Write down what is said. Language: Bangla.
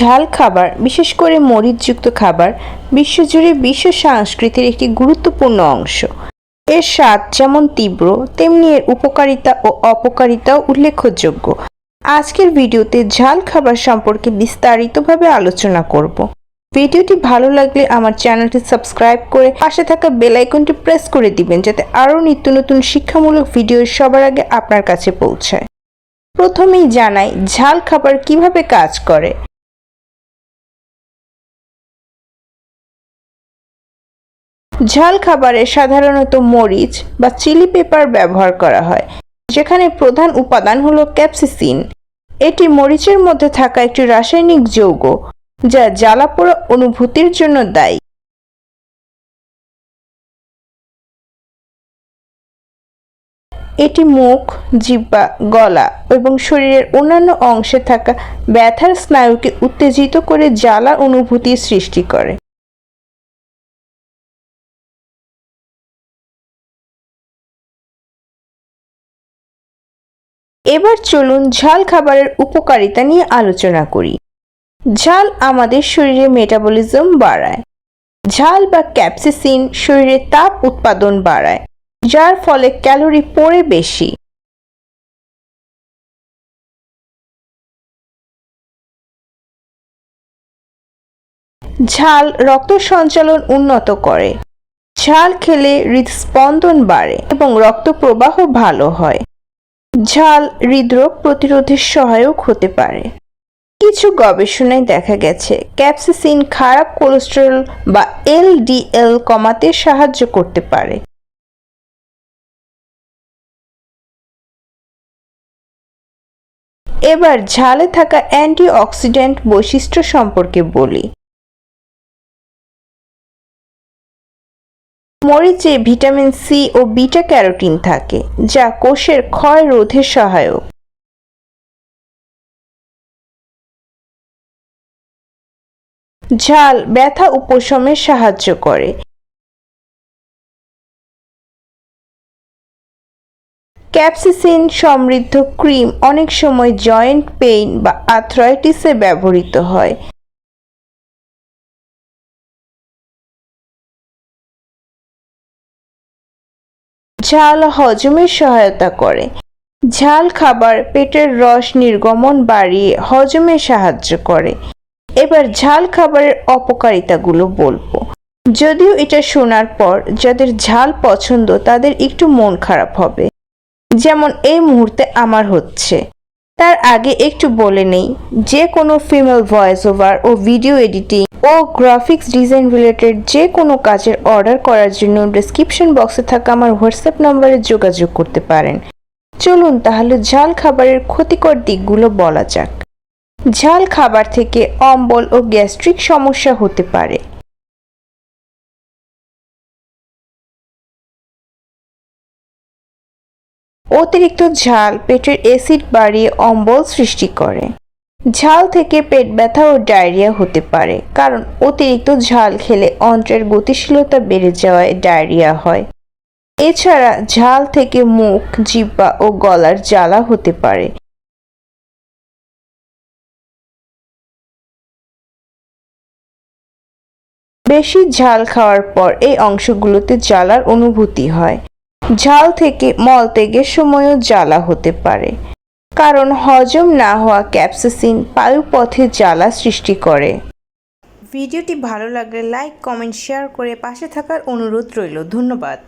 ঝাল খাবার, বিশেষ করে মরিচযুক্ত খাবার, বিশ্বজুড়ে বিশ্ব সংস্কৃতির একটি গুরুত্বপূর্ণ অংশ। এর স্বাদ যেমন তীব্র, তেমনি এর উপকারিতা ও অপকারিতাও উল্লেখযোগ্য। আজকের ভিডিওতে ঝাল খাবার সম্পর্কে বিস্তারিতভাবে আলোচনা করব। ভিডিওটি ভালো লাগলে আমার চ্যানেলটি সাবস্ক্রাইব করে পাশে থাকা বেল আইকনটি প্রেস করে দিবেন, যাতে আরও নিত্য নতুন শিক্ষামূলক ভিডিও সবার আগে আপনার কাছে পৌঁছায়। প্রথমেই জানাই, ঝাল খাবার কীভাবে কাজ করে? ঝাল খাবারে সাধারণত মরিচ বা চিলি পেপার ব্যবহার করা হয়, যেখানে প্রধান উপাদান হলো ক্যাপসিসিন। এটি মরিচের মধ্যে থাকা একটি রাসায়নিক যৌগ, যা জ্বালাপোড়া অনুভূতির জন্য দায়ী। এটি মুখ, জিব্বা, গলা এবং শরীরের অন্যান্য অংশে থাকা ব্যথার স্নায়ুকে উত্তেজিত করে জ্বালা অনুভূতির সৃষ্টি করে। এবার চলুন ঝাল খাবারের উপকারিতা নিয়ে আলোচনা করি। ঝাল আমাদের শরীরে মেটাবলিজম বাড়ায়। ঝাল বা ক্যাপসিসিন শরীরে তাপ উৎপাদন বাড়ায়, যার ফলে ক্যালোরি পড়ে বেশি। ঝাল রক্ত সঞ্চালন উন্নত করে। ঝাল খেলে হৃদস্পন্দন বাড়ে এবং রক্ত প্রবাহ ভালো হয়। ঝাল হৃদরোগ প্রতিরোধের সহায়ক হতে পারে। কিছু গবেষণায় দেখা গেছে, ক্যাপসিসিন খারাপ কোলেস্টেরল বা এলডিএল কমাতে সাহায্য করতে পারে। এবার ঝালে থাকা অ্যান্টিঅক্সিডেন্ট বৈশিষ্ট্য সম্পর্কে বলি। মরিচে ভিটামিন সি ও বিটা ক্যারোটিন থাকে, যা কোষের ক্ষয় রোধে সহায়ক। ঝাল ব্যথা উপশমে সাহায্য করে। ক্যাপসিসিন সমৃদ্ধ ক্রিম অনেক সময় জয়েন্ট পেইন বা আর্থ্রাইটিসে ব্যবহৃত হয়। ঝাল হজমের সহায়তা করে। ঝাল খাবার পেটের রস নির্গমন বাড়িয়ে হজমে সাহায্য করে। এবার ঝাল খাবারের অপকারিতাগুলো বলব। যদিও এটা শোনার পর যাদের ঝাল পছন্দ তাদের একটু মন খারাপ হবে। যেমন এই মুহূর্তে আমার হচ্ছে। তার আগে একটু বলে নেই, যে কোনো ফিমেল ভয়েস ওভার ও ভিডিও এডিটিং ও গ্রাফিক্স ডিজাইন রিলেটেড যে কোনো কাজের অর্ডার করার জন্য ডিসক্রিপশন বক্সে থাকা আমার হোয়াটসঅ্যাপ নম্বরে যোগাযোগ করতে পারেন। চলুন তাহলে ঝাল খাবারের ক্ষতিকর দিকগুলো বলা যাক। ঝাল খাবার থেকে অম্বল ও গ্যাস্ট্রিক সমস্যা হতে পারে। অতিরিক্ত ঝাল পেটের অ্যাসিড বাড়িয়ে অম্বল সৃষ্টি করে। ঝাল থেকে পেট ব্যথা ও ডায়রিয়া হতে পারে, কারণ অতিরিক্ত ঝাল খেলে অন্ত্রের গতিশীলতা বেড়ে যাওয়ায় ডায়রিয়া হয়। এছাড়া ঝাল থেকে মুখ, জিব্বা ও গলার জ্বালা হতে পারে। বেশি ঝাল খাওয়ার পর এই অংশগুলোতে জ্বালার অনুভূতি হয়। ঝাল থেকে মল ত্যাগের সময়ও জ্বালা হতে পারে। কারণ হজম না হওয়া ক্যাপসিসিন পায়ুপথে জ্বালা সৃষ্টি করে। ভিডিওটি ভালো লাগলে লাইক, কমেন্ট, শেয়ার করে পাশে থাকার অনুরোধ রইল। ধন্যবাদ।